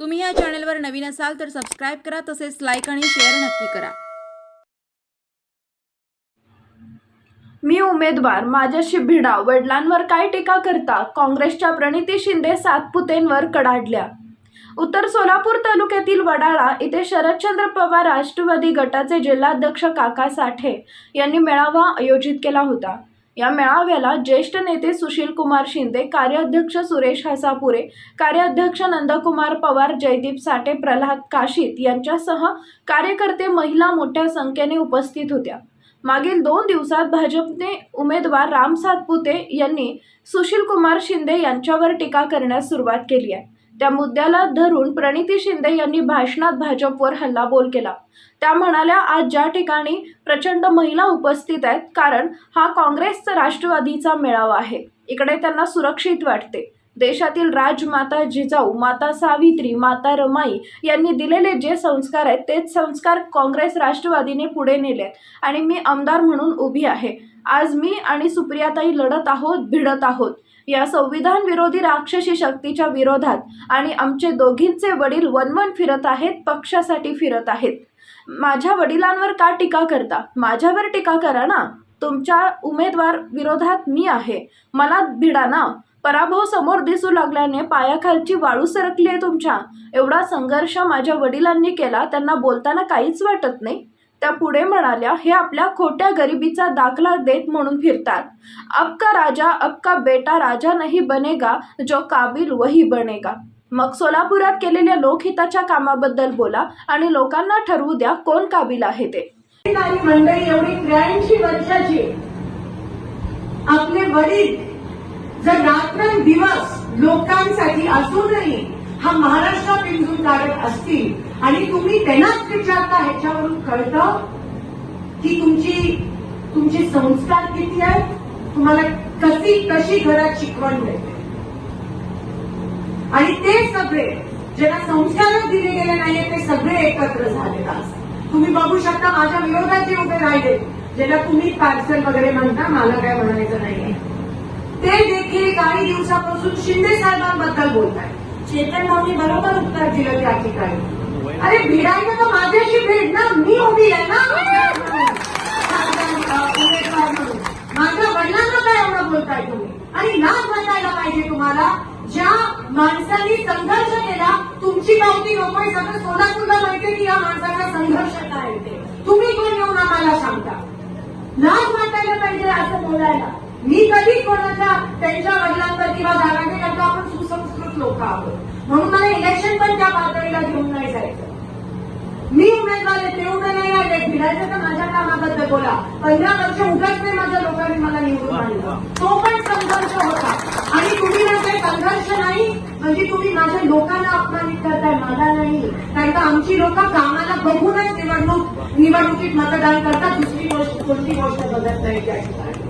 तुम्ही या चॅनलवर नवीन असाल तर सबस्क्राईब करा तसेच लाईक आणि शेअर नक्की करा. मी उमेदवार माझ्याशी भिडा वडिलांवर काय टीका करता? काँग्रेसच्या प्रणिती शिंदे सातपुतेंवर कडाडल्या. उत्तर सोलापूर तालुक्यातील वडाळा इथे शरदचंद्र पवार राष्ट्रवादी गटाचे जिल्हाध्यक्ष काका साठे यांनी मेळावा आयोजित केला होता. या मेळाव्याला ज्येष्ठ नेते सुशील कुमार शिंदे कार्याध्यक्ष सुरेश हसापुरे कार्याध्यक्ष नंदकुमार पवार जयदीप साठे प्रल्हाद काशीत यांच्यासह कार्यकर्ते महिला मोठ्या संख्येने उपस्थित होत्या. मागील दोन दिवसात भाजपने उमेदवार राम सातपुते यांनी सुशील कुमार शिंदे यांच्यावर टीका करण्यास सुरुवात केली आहे. त्या मुद्द्याला धरून प्रणिती शिंदे यांनी भाषणात भाजपवर हल्लाबोल केला. त्या म्हणाल्या आज ज्या ठिकाणी प्रचंड महिला उपस्थित आहेत कारण हा काँग्रेसचा राष्ट्रवादीचा मेळावा आहे. इकडे त्यांना सुरक्षित वाटते. देशातील राजमाता जिजाऊ माता सावित्री माता रमाई यांनी दिलेले जे संस्कार आहेत तेच संस्कार काँग्रेस राष्ट्रवादीने पुढे नेले आहेत आणि मी आमदार म्हणून उभी आहे. आज मी आणि सुप्रियाताई लढत आहोत भिडत आहोत. या संविधान विरोधी राक्षसी शक्तीच्या विरोधात आणि आमचे दोघींचे वडील वनवन फिरत आहेत पक्षासाठी फिरत आहेत. माझ्या वडिलांवर का टीका करता? माझ्यावर टीका करा ना. तुमच्या उमेदवार विरोधात मी आहे. मला भिडा ना. पराभव समोर दिसू लागल्याने पायाखालची वाळू सरकली आहे तुमच्या. एवढा संघर्ष माझ्या वडिलांनी केला त्यांना बोलताना काहीच वाटत नाही. त्या पुढे म्हणाल्या हे आपल्या खोट्या गरिबीचा दाखला देत म्हणून फिरतात. अब राजा अबका बेटा राजा नाही बनेगा जो काबिल वही बनेगा. मग सोलापुरात केलेल्या लोकहिताच्या कामाबद्दल बोला आणि लोकांना ठरवू द्या कोण काबिल आहे ते. मंडळी एवढी त्र्याऐंशी वर्षाची आपले वडील जर रात्रंदिवस लोकांसाठी असूनही हा महाराष्ट्र पिंजून काढत असतील आणि तुम्ही त्यांनाच विचारता ह्याच्यावरून कळतं की तुमची तुमचे संस्कार किती आहेत? तुम्हाला कशी कशी घरात शिकवण मिळते? आणि ते सगळे ज्यांना संस्कारच दिले गेले नाहीये ते सगळे एकत्र झाले आज. तुम्ही बघू शकता माझ्या विरोधात जे उभे राहिले ज्याला तुम्ही पार्सल वगैरे म्हणता मला काय म्हणायचं नाहीये. ते देखील काही दिवसापासून शिंदे साहेबांबद्दल बोलत आहेत चेतन भाऊनी बरोबर उत्तर दिलं त्या ठिकाणी. अरे भिडायचं तर माझ्याशी भेट ना मी उभी आहे ना. उमेदवार म्हणून माझ्या वडिलांना काय एवढं बोलताय तुम्ही? आणि लाज वाटायला पाहिजे तुम्हाला ज्या माणसांनी संघर्ष केला तुमची पावती नकोय सगळं सोलापूरला माहितीये की या माणसांना संघर्ष काय येते तुम्ही कोण येऊन आम्हाला सांगता? लाज वाटायला पाहिजे असं बोलायला. मी कधी कोणाच्या त्यांच्या वडिलांवर किंवा दाराने करता आपण सुसंग लोक आहोत. म्हणून मला इलेक्शन पण त्या पातळीला घेऊन नाही जायचं. मी उमेदवार आहे तेवढं नाही आले फिरायचं तर माझ्या कामाबद्दल बोला. पंधरा वर्ष उगाच नाही माझ्या लोकांनी मला निवडून आणलं. तो पण संघर्ष होता. आणि तुम्ही म्हणताय संघर्ष नाही म्हणजे तुम्ही माझ्या लोकांना अपमानित करताय मला नाही. कारण का आमची लोक कामाला बघूनच निवडणूक निवडणुकीत मतदान करतात दुसरी गोष्ट कोणती गोष्ट बघत नाही त्या ठिकाणी.